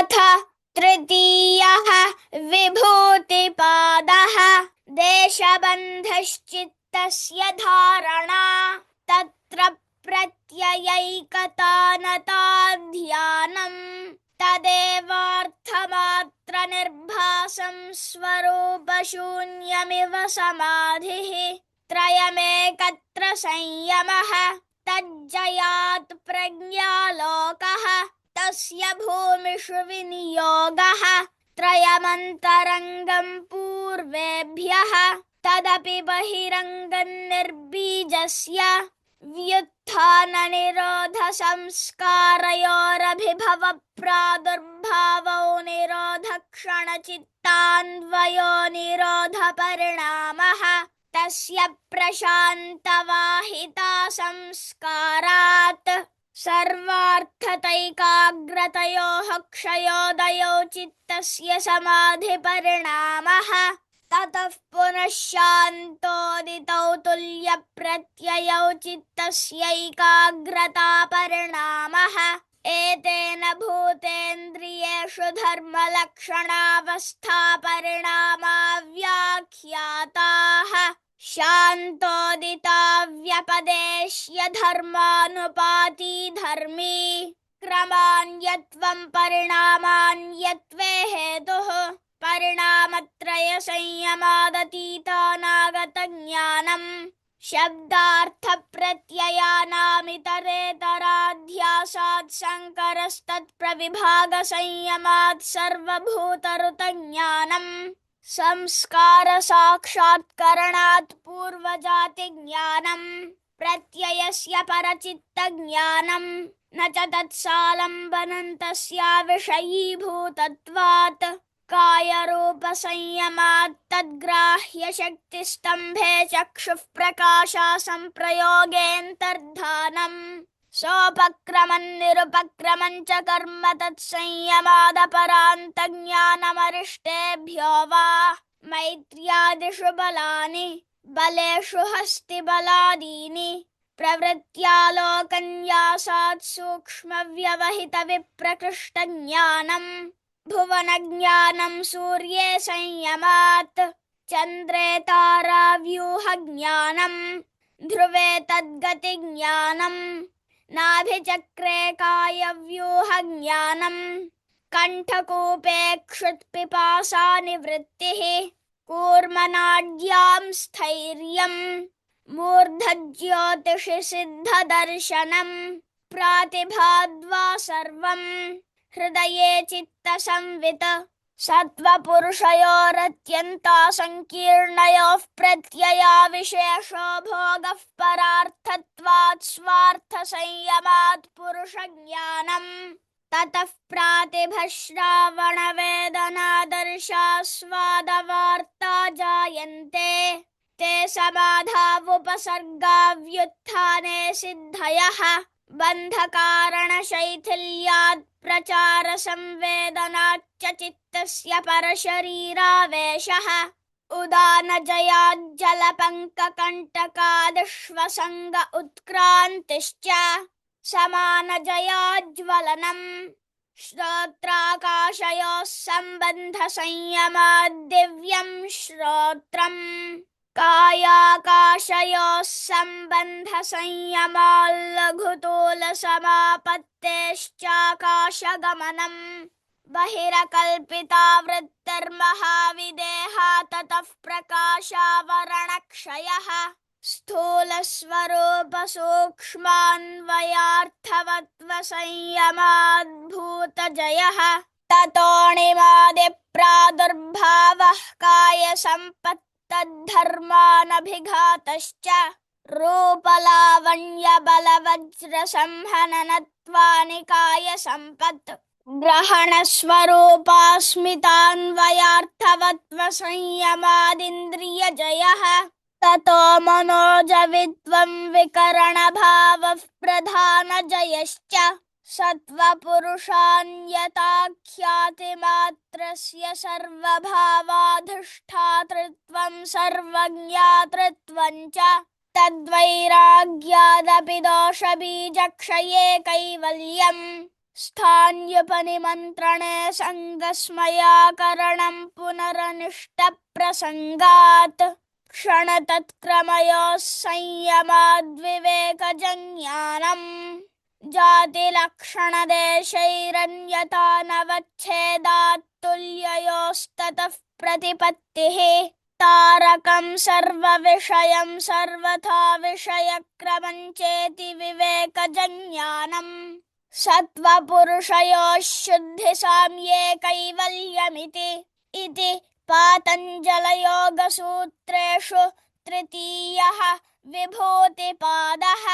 अथ तृतीयः विभूतिपादः देशबन्धश्चित्तस्य धारणा तत्र प्रत्ययैकता ध्यानम् तदेवार्थमात्रनिर्भासं स्वरूपशून्यमिव समाधिः त्रयमेकत्र संयमः तज्जयात् प्रज्ञालोकः तस्य भूमिषुविनियोगः त्रयमन्तरङ्गम् पूर्वेभ्यः तदपि बहिरङ्गनिर्बीजस्य व्युत्थाननिरोधसंस्कारयोरभिभवप्रादुर्भावो निरोधक्षणचित्तान्वयो निरोधपरिणामः तस्य प्रशान्तवाहिता संस्कारात् सर्वार्थतैकाग्रतयोः क्षयोदयो चित्तस्य समाधिपरिणामः। ततः पुनः शान्तोदितौ तुल्यप्रत्ययौ चित्तस्यैकाग्रतापरिणामः एतेन भूतेन्द्रियेषु धर्मलक्षणावस्थापरिणामा व्याख्याताः। शान्तोदिताव्यपदेश्य धर्मानुपाती धर्मी क्रमान्यत्वं परिणामान्यत्वे हेतुः परिणामत्रयसंयमादतीतानागतज्ञानम् शब्दार्थप्रत्ययानामितरेतराध्यासात् शङ्करस्तत्प्रविभागसंयमात् सर्वभूतऋतज्ञानम् संस्कारसाक्षात्करणात् पूर्वजातिज्ञानम् प्रत्ययस्य परचित्तज्ञानम् न च तत्सालम्बनं तस्या विषयीभूतत्वात् कायरूपसंयमात् तद्ग्राह्यशक्तिस्तम्भे चक्षुः प्रकाशा सम्प्रयोगेऽन्तर्धानम् सोपक्रमन् निरुपक्रमं च कर्म तत्संयमादपरान्तज्ञानमरिष्टेभ्यो वा मैत्र्यादिषु बलानि बलेषु हस्तिबलादीनि प्रवृत्त्यालोकन्यासात् सूक्ष्मव्यवहितविप्रकृष्टज्ञानम् भुवनज्ञानं सूर्ये संयमात् चन्द्रे ताराव्यूहज्ञानम् ध्रुवे तद्गतिज्ञानम् नाभिचक्रे कायव्यूहज्ञानम्। कण्ठकूपे क्षुत्पिपासा निवृत्तिः। कूर्मनाड्यां स्थैर्यम्। मूर्धज्योतिषि सिद्धदर्शनम् प्रातिभाद्वा सर्वम्। हृदये चित्तसंवित् सत्त्वपुरुषयोरत्यन्ता सङ्कीर्णयोः प्रत्यया विशेषो भोगः परार्थत्वात् स्वार्थसंयमात् पुरुषज्ञानम् ततः प्रातिभश्रावणवेदनादर्शास्वादवार्ता जायन्ते। ते समाधावुपसर्गाव्युत्थाने सिद्धयः बन्धकारणशैथिल्यात् प्रचारसंवेदनाच्च चित्तस्य परशरीरावेशः। उदानजयाज्जलपङ्ककण्टकादिष्वसङ्ग उत्क्रान्तिश्च। समानजयाज्वलनम् श्रोत्राकाशयोः सम्बन्धसंयमाद्दिव्यम् श्रोत्रम् कायाकाशयोः सम्बन्धसंयमाल्लघुतूलसमापत्तेश्चाकाशगमनम् बहिरकल्पिता वृत्तिर्महाविदेहा ततः प्रकाशावरणक्षयः। स्थूलस्वरूपसूक्ष्मान्वयार्थवत्वसंयमाद्भूतजयः ततोऽणिमादिप्रादुर्भावः तद्धर्मानभिघातश्च रूपलावण्यबलवज्रसंहननत्वानिकाय सम्पत् ग्रहणस्वरूपास्मितान्वयार्थवत्त्वसंयमादिन्द्रियजयः। ततो मनोजविद्वं विकरणभावः प्रधानजयश्च सत्त्वपुरुषान्यताख्यातिमात्रस्य सर्वभावाधिष्ठातृत्वं सर्वज्ञातृत्वं च तद्वैराग्यादपि दोषबीजक्षये कैवल्यम् स्थान्युपनिमन्त्रणे सङ्गस्मयाकरणं पुनरनिष्टप्रसङ्गात् क्षणतत्क्रमयोः संयमाद्विवेकजज्ञानम् जातिलक्षणदेशैरन्यतानवच्छेदात् तुल्ययोस्ततः प्रतिपत्तिः तारकं सर्वविषयं सर्वथा विषयक्रमं चेति विवेकजज्ञानम्। सत्त्वपुरुषयोः शुद्धिसाम्ये कैवल्यमिति इति पातञ्जलयोगसूत्रेषु तृतीयः विभूतिपादः।